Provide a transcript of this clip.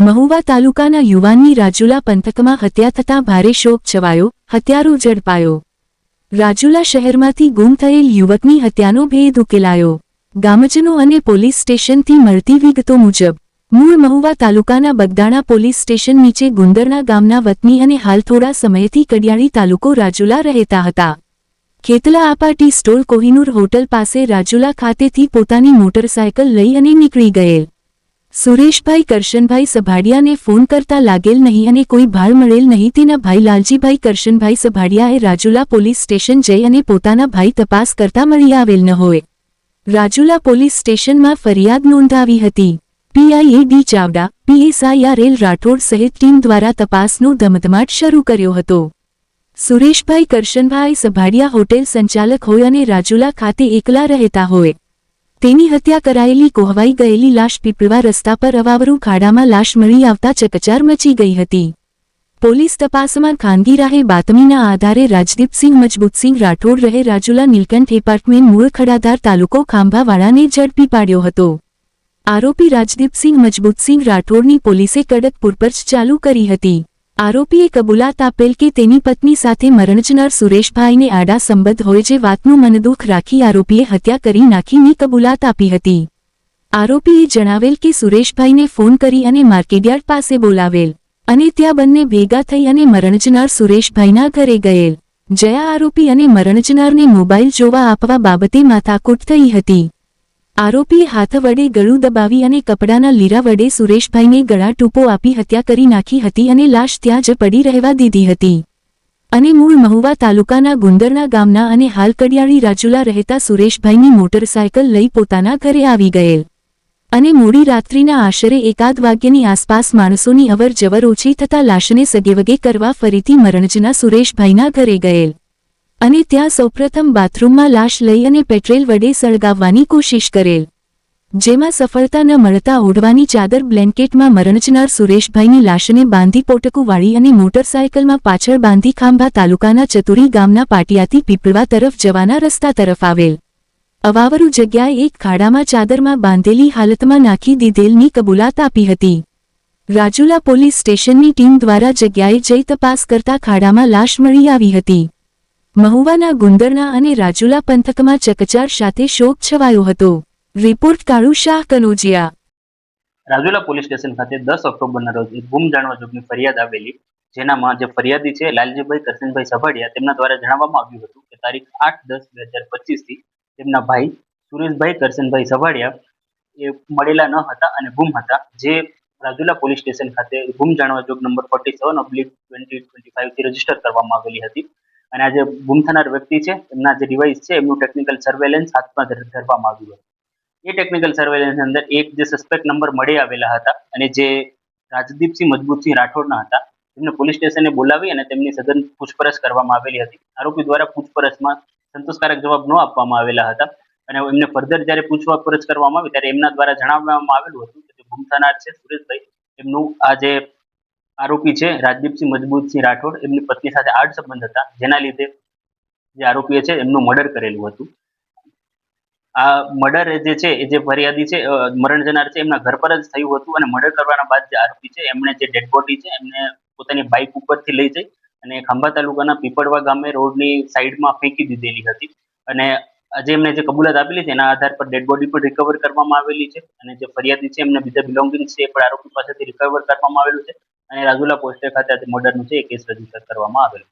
મહુવા તાલુકાના યુવાનની રાજુલા પંથકમાં હત્યા થતાં ભારે શોક છવાયો, હત્યારો ઝડપાયો. રાજુલા શહેરમાંથી ગુમ થયેલ યુવકની હત્યાનો ભેદ ઉકેલાયો. ગામજનો અને પોલીસ સ્ટેશનથી મળતી વિગતો મુજબ, મૂળ મહુવા તાલુકાના બગદાણા પોલીસ સ્ટેશન નીચે ગુંદરના ગામના વતની અને હાલ થોડા સમયથી કડિયાળી તાલુકો રાજુલા રહેતા હતા. ખેતલા આપા ટી સ્ટોલ કોહિનૂર હોટલ પાસે રાજુલા ખાતેથી પોતાની મોટરસાયકલ લઈ અને નીકળી ગયેલ. સુરેશભાઈ કરશનભાઈ સભાડિયાને ફોન કરતા લાગેલ નહીં અને કોઈ ભાળ મળેલ નહીં તેના ભાઈ લાલજીભાઈ કરશનભાઈ સભાડિયાએ રાજુલા પોલીસ સ્ટેશન જઈ અને પોતાના ભાઈ તપાસ કરતા મળી આવેલ ન હોય. રાજુલા પોલીસ સ્ટેશનમાં ફરિયાદ નોંધાવી હતી. PI A D Chavda, PSI R L Rathod સહિત ટીમ દ્વારા તપાસનો ધમધમાટ શરૂ કર્યો હતો. સુરેશભાઈ કરશનભાઈ સભાડિયા હોટેલ સંચાલક હોય અને રાજુલા ખાતે એકલા રહેતા હોય. તેની હત્યા કરાયેલી કોહવાઈ ગયેલી લાશ પીપળવા રસ્તા પર અવાવરુ ખાડામાં લાશ મળી આવતા ચકચાર મચી ગઈ હતી. પોલીસ તપાસમાં ખાનગી રાહે બાતમીના આધારે રાજદીપસિંહ મજબૂતસિંહ રાઠોડ રહે રાજુલા નીલકંઠ એપાર્ટમેન્ટ મૂળ ખડાધાર તાલુકો ખાંભાવાળાને ઝડપી પાડ્યો હતો. આરોપી રાજદીપસિંહ મજબૂતસિંહ રાઠોડની પોલીસે કડક પૂરપરછ ચાલુ કરી હતી. આરોપીએ કબૂલાત આપેલ કે તેની પત્ની સાથે મરણજનાર સુરેશભાઈને આડા સંબંધ હોય જે વાતનું મનદુખ રાખી આરોપીએ હત્યા કરી નાખીની કબૂલાત આપી હતી. આરોપીએ જણાવેલ કે સુરેશભાઈને ફોન કરી અને માર્કેટયાર્ડ પાસે બોલાવેલ અને ત્યાં બંને ભેગા થઈ અને મરણજનાર સુરેશભાઈના ઘરે ગયેલ. જયા આરોપી અને મરણજનારને મોબાઈલ જોવા આપવા બાબતે માથાકૂટ થઈ હતી. આરોપીએ હાથ વડે ગળું દબાવી અને કપડાના લીરા વડે સુરેશભાઈને ગળા ટૂંપો આપી હત્યા કરી નાખી હતી અને લાશ ત્યાં જ પડી રહેવા દીધી હતી. અને મૂળ મહુવા તાલુકાના ગુંદરના ગામના અને હાલ કડિયાળી રાજુલા રહેતા સુરેશભાઈની મોટરસાયકલ લઈ પોતાના ઘરે આવી ગયેલ. અને મોડી રાત્રિના આશરે એકાદ વાગ્યની આસપાસ માણસોની અવર જવર ઓછી થતા લાશને સગેવગે કરવા ફરીથી મરણજના સુરેશભાઈના ઘરે ગયેલ. અને ત્યાં સૌપ્રથમ બાથરૂમમાં લાશ લઈ અને પેટ્રોલ વડે સળગાવવાની કોશિશ કરેલ. જેમાં સફળતા ન મળતા ઓઢવાની ચાદર બ્લેન્કેટમાં મરણજનાર સુરેશભાઈની લાશને બાંધી પોટકું વાળી અને મોટરસાયકલમાં પાછળ બાંધી ખાંભા તાલુકાના ચતુરી ગામના પાટિયાથી પીપળવા તરફ જવાના રસ્તા તરફ આવેલ. અવાવરું જગ્યાએ એક ખાડામાં ચાદરમાં બાંધેલી હાલતમાં નાખી દીધેલની કબૂલાત આપી હતી. રાજુલા પોલીસ સ્ટેશનની ટીમ દ્વારા જગ્યાએ જઈ તપાસ કરતા ખાડામાં લાશ મળી આવી હતી. મહુવાના ગુંદરના અને રાજુલા પંથકમાં ચકચાર સાથે શોક છવાયો હતો. Report Kalu Shah Kanojiya. Rajula police station ખાતે દસ ઓક્ટોબરના રોજ એક ગુમ જાણવા જોગની ફરિયાદ આવેલી, જેનામાં જે ફરિયાદી છે, લાલજીભાઈ કરશનભાઈ સભાડિયા, તેમના દ્વારા જણાવવામાં આવ્યું હતું કે તારીખ આઠ દસ બે હજાર પચીસથી તેમના ભાઈ સુરેશભાઈ કરશનભાઈ સભાડિયા એ મળેલા ન હતા અને ગુમ હતા. જે રાજુલા પોલીસ સ્ટેશન ખાતે ગુમ જાણવા જોગ number forty seven oblique twenty twenty ફાઇવથી register કરવામાં આવેલી હતી. અને આ જે ગુમ થનાર વ્યક્તિ છે, એમના જે ડિવાઇસ છે, એમનું ટેકનિકલ સર્વેલન્સ હાથમાં ધરવામાં આવ્યું હતું. એ ટેકનિકલ સર્વેલન્સ અંદર એક જે સસ્પેક્ટ નંબર મળી આવેલા હતા અને જે રાજદીપસિંહ મજબૂતસિંહ રાઠોડના હતા તેમને પોલીસ સ્ટેશને બોલાવી અને તેમની સઘન પૂછપરછ કરવામાં આવેલી હતી. આરોપી દ્વારા પૂછપરછમાં સંતોષકારક જવાબ ન આપવામાં આવેલા હતા અને એમને ફર્ધર જ્યારે પૂછપરછ કરવામાં આવી, ત્યારે એમના દ્વારા જણાવવામાં આવેલું હતું કે ગુમ થનાર છે સુરેશભાઈ, એમનું આ જે આરોપી છે રાજદીપસિંહ મજબૂતસિંહ રાઠોડ. એમની પત્ની સાથે આડ સંબંધ હતા. જેના લીધે જે આરોપીએ છે એમનું મર્ડર કરેલું હતું. આ મર્ડર જે છે, એ જે ફરિયાદી છે મરણ જનાર છે, એમના ઘર પર જ થયું હતું અને મર્ડર કરવાના બાદ જે આરોપી છે, એમણે જે ડેડ બોડી છે, એમને પોતાની બાઇક ઉપરથી લઈ જઈ અને ખંભા તાલુકાના પીપળવા ગામે રોડની સાઈડમાં ફેંકી દીધેલી હતી. અને આજે એમને જે કબૂલાત આપેલી છે, એના આધાર પર ડેડ બોડી પણ રિકવર કરવામાં આવેલી છે અને જે ફરિયાદી છે, એમને બીજા બિલોંગિંગ છે એ પણ આરોપી પાસેથી રિકવર કરવામાં આવેલું છે. અને રાજુલા પોસ્ટ ખાતે આજે મર્ડરનું છે એ કેસ રજિસ્ટર કરવામાં આવેલું